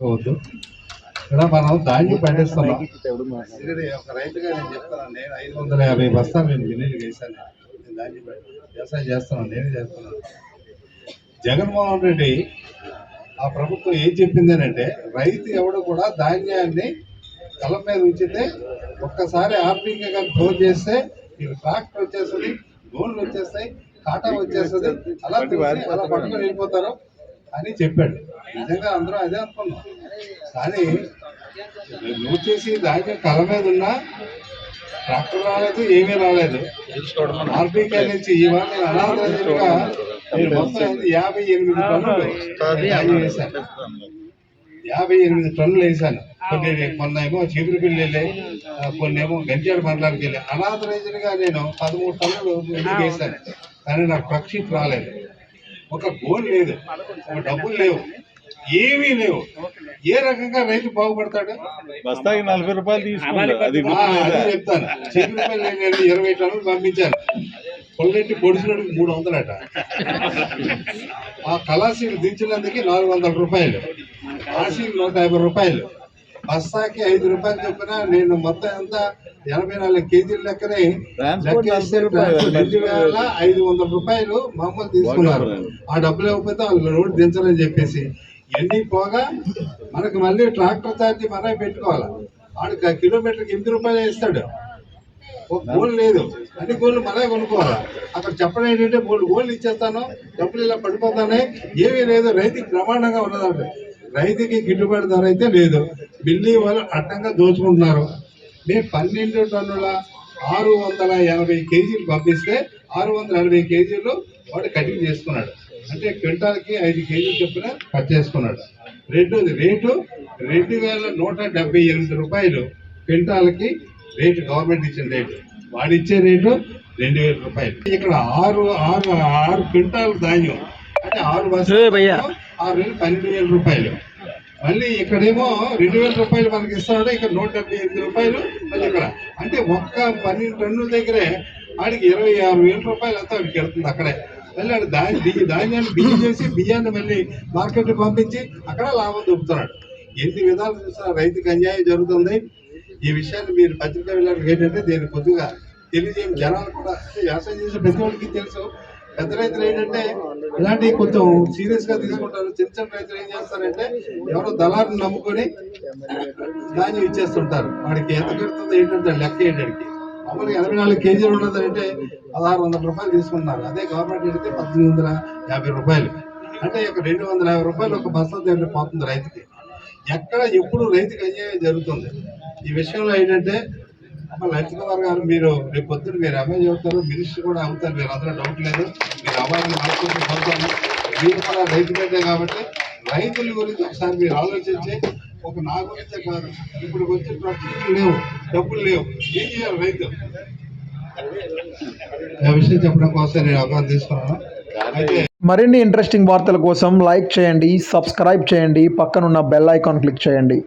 వద్దు. ఇక్కడ మనం ధాన్యం పండిస్తున్నాం. ఒక రైతుగా నేను చెప్తాను నేను ఐదు వందల యాభై బస్తాలు నేను విలేజ్ వేసాను నేను ధాన్యం వ్యవసాయం చేస్తున్నాను నేనే చేస్తున్నాను. జగన్మోహన్ రెడ్డి ఆ ప్రభుత్వం ఏం చెప్పిందనంటే రైతు ఎవడు కూడా ధాన్యాన్ని కలం మీద ఉంచితే ఒక్కసారి ఆర్థికంగా క్లోజ్ చేస్తే మీకు ట్రాక్టర్ వచ్చేస్తుంది లోన్లు వచ్చేస్తాయి కాటా వచ్చేస్తుంది అలా అలా పట్టుకొని వెళ్ళిపోతారు. అని చెప్పాడు. నిజంగా అందరూ అదే అనుకున్నాం. కానీ నువ్వు చేసి ధాన్యం కల మీద ఉన్నా ట్రాక్టర్ రాలేదు ఏమీ రాలేదు. ఆర్బీకే నుంచి ఇవాళ నేను అనాథగా మొత్తం యాభై ఎనిమిది టన్నులు వేశాను. యాభై ఎనిమిది టన్నులు వేసాను కొన్ని మొన్న ఏమో చీపురుపల్లి కొన్ని ఏమో గంజాడు మండలానికి వెళ్ళాయి అనాథరైజ్డ్గా నేను పదమూడు టన్నులు వేసాను కానీ నాకు ప్రక్షిప్ రాలేదు. ఒక గోల్ లేదు ఒక డబ్బులు లేవు ఏమీ లేవు. ఏ రకంగా రైతు బాగుపడతాడు? బస్తాకి నలభై రూపాయలు అదే చెప్తాను. ఇరవై టన్నులు పంపించాను కొల్లెట్టి పొడిచినడికి మూడు వందలట. ఆ కళాశీలు దించినందుకు నాలుగు వందల రూపాయలు. ఆశీలు నూట యాభై రూపాయలు. బస్తాకి ఐదు రూపాయలు చొప్పున నేను మొత్తం ఎంత ఎనభై నాలుగు కేజీల లెక్కనే. రెండు వేల ఐదు వందల రూపాయలు మామూలు తీసుకున్నారు. ఆ డబ్బులు ఇవ్వకపోతే వాళ్ళు రోడ్డు దించరని చెప్పేసి. ఇవన్నీ పోగా మనకు మళ్ళీ ట్రాక్టర్ ఛార్జీ మనమే పెట్టుకోవాలి? వాడికి కిలోమీటర్కి ఎనిమిది రూపాయలు ఇస్తాడు. ఒక గోల్ లేదు. అన్ని గోళ్ళు మనమే కొనుక్కోవాలి? అక్కడ చెప్పడం ఏంటంటే మూడు గోళ్ళు ఇచ్చేస్తాను డబ్బులు ఇలా పడిపోతానే ఏమీ లేదు. రైతుకి ప్రమాణంగా ఉన్నదంట. రైతుకి గిట్టుబాటు ధర అయితే లేదు. బిల్లి వాళ్ళు అడ్డంగా దోచుకుంటున్నారు. మేము పన్నెండు టన్నుల ఆరు వందల ఎనభై కేజీలు పంపిస్తే ఆరు వందల ఎనభై కేజీలు వాడు కటింగ్ చేసుకున్నాడు. అంటే క్వింటాల్కి ఐదు కేజీలు చొప్పున కట్ చేసుకున్నాడు. రెండోది రేటు రెండు వేల నూట డెబ్బై ఎనిమిది రూపాయలు క్వింటాల్కి రేటు గవర్నమెంట్ ఇచ్చిన రేటు. వాడు ఇచ్చే రేటు రెండు వేల రూపాయలు. ఇక్కడ ఆరు ఆరు ఆరు క్వింటాల్ ధాన్యం. అంటే ఆరు బస్సులు ఆరు వేలు పన్నెండు వేల రూపాయలు. మళ్ళీ ఇక్కడేమో రెండు వేల రూపాయలు మనకి ఇస్తాడు ఇక్కడ నూట డెబ్బై ఎనిమిది రూపాయలు మళ్ళీ ఇక్కడ. అంటే ఒక్క పన్నెండు టన్నుల దగ్గరే ఆడికి ఇరవై ఆరు వేల రూపాయలు అంతా ఆడికి వెళ్తుంది అక్కడే. మళ్ళీ ఆడు దాని బియ్య ధాన్యాన్ని బియ్యం చేసి బియ్యాన్ని మళ్ళీ మార్కెట్ పంపించి అక్కడ లాభం దొరుకుతున్నాడు. ఎన్ని విధాలు చూసినా రైతుకి అన్యాయం జరుగుతుంది. ఈ విషయాన్ని మీరు పత్రికా వెళ్ళడానికి ఏంటంటే దీన్ని కొద్దిగా తెలియజేయం జనాలు కూడా వ్యవసాయం చేసే ప్రతి ఒక్కరికి తెలుసు. పెద్ద రైతులు ఏంటంటే ఇలాంటివి కొంచెం సీరియస్గా తీసుకుంటారు. చిన్న చిన్న రైతులు ఏం చేస్తారంటే ఎవరో దళారుని నమ్ముకొని ధాన్యం ఇచ్చేస్తుంటారు. వాడికి ఎంత కడుతుందో ఏంటంటే లెక్క ఏంటడికి మామూలుగా ఎనభై నాలుగు కేజీలు ఉన్నదంటే పదహారు వందల రూపాయలు తీసుకున్నారు అదే గవర్నమెంట్ అడిగితే పద్దెనిమిది వందల యాభై రూపాయలు. అంటే ఒక రెండు వందల యాభై రూపాయలు ఒక బస్తా దగ్గర పోతుంది రైతుకి. ఎక్కడ ఎప్పుడు రైతుకి అన్యాయం జరుగుతుంది. ఈ విషయంలో ఏంటంటే అమ్మ లలిత్ గారు మీరు రేపు పొద్దున్న మీరు ఎంఏ చదువుతారు మినిస్టర్ కూడా అవుతారు మీరు అందరూ డౌట్ లేదు. మీరు అవ్వాలని మనసుకుంటూ కోరుతాను మీరు కూడా రైతు బిడ్డే కాబట్టి రైతుల గురించి ఒకసారి మీరు ఆలోచించి ఒక నా గురించే కాదు ఇప్పుడు వచ్చే ప్రశ్నలు లేవు డబ్బులు లేవు. ఏం చేయాలి రైతు? ఆ విషయం చెప్పడం కోసం నేను అవగాహన తీసుకున్నాను. అయితే మరిన్ని ఇంట్రెస్టింగ్ వార్తల కోసం లైక్ చేయండి సబ్స్క్రైబ్ చేయండి పక్కనున్న బెల్ ఐకాన్ క్లిక్ చేయండి.